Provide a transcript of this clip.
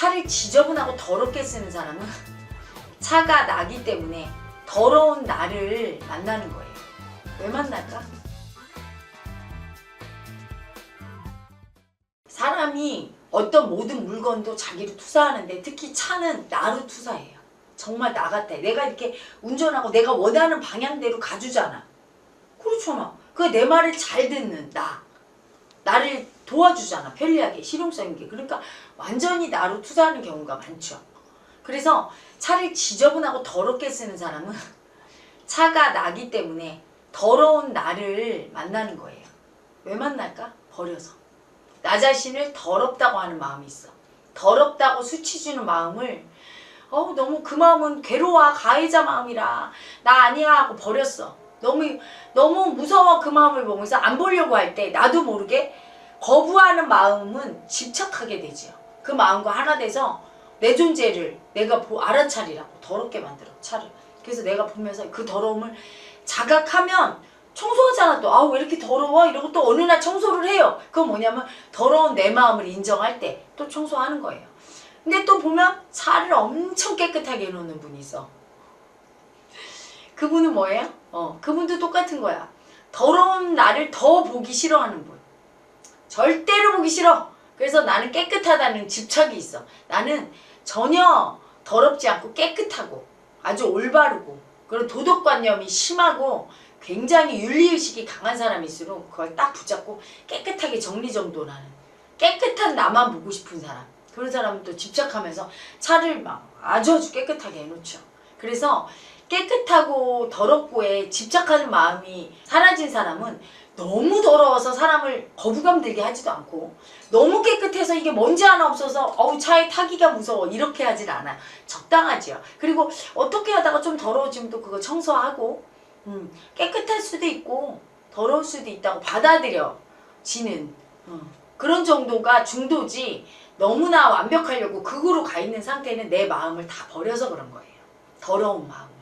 차를 지저분하고 더럽게 쓰는 사람은 차가 나기 때문에 더러운 나를 만나는 거예요. 왜 만날까? 사람이 어떤 모든 물건도 자기를 투사하는데 특히 차는 나로 투사해요. 정말 나 같아. 내가 이렇게 운전하고 내가 원하는 방향대로 가주잖아. 그렇잖아. 그 내 말을 잘 듣는 나. 나를 도와주잖아. 편리하게, 실용성 있게. 그러니까 완전히 나로 투자하는 경우가 많죠. 그래서 차를 지저분하고 더럽게 쓰는 사람은 차가 나기 때문에 더러운 나를 만나는 거예요. 왜 만날까? 버려서. 나 자신을 더럽다고 하는 마음이 있어. 더럽다고 수치 주는 마음을 어우 너무 그 마음은 괴로워 가해자 마음이라 나 아니야 하고 버렸어. 너무 너무 무서워 그 마음을 보면서 안 보려고 할 때 나도 모르게 거부하는 마음은 집착하게 되지요. 그 마음과 하나 돼서 내 존재를 내가 보, 알아차리라고 더럽게 만들어 차를. 그래서 내가 보면서 그 더러움을 자각하면 청소하잖아 또. 아우 왜 이렇게 더러워? 이러고 또 어느 날 청소를 해요. 그건 뭐냐면 더러운 내 마음을 인정할 때 또 청소하는 거예요. 근데 또 보면 차를 엄청 깨끗하게 해놓는 분이 있어. 그분은 뭐예요? 어, 그분도 똑같은 거야. 더러운 나를 더 보기 싫어하는 분. 절대로 보기 싫어. 그래서 나는 깨끗하다는 집착이 있어. 나는 전혀 더럽지 않고 깨끗하고 아주 올바르고 그런 도덕관념이 심하고 굉장히 윤리의식이 강한 사람일수록 그걸 딱 붙잡고 깨끗하게 정리정돈하는 깨끗한 나만 보고 싶은 사람 그런 사람은 또 집착하면서 차를 막 아주 아주 깨끗하게 해놓죠. 그래서 깨끗하고 더럽고에 집착하는 마음이 사라진 사람은 너무 더러워서 사람을 거부감 들게 하지도 않고 너무 깨끗해서 이게 먼지 하나 없어서 어우 차에 타기가 무서워. 이렇게 하질 않아. 적당하지요. 그리고 어떻게 하다가 좀 더러워지면 또 그거 청소하고 음, 깨끗할 수도 있고 더러울 수도 있다고 받아들여지는 어, 그런 정도가 중도지 너무나 완벽하려고 극으로 가 있는 상태는 내 마음을 다 버려서 그런 거예요. 더러운 마음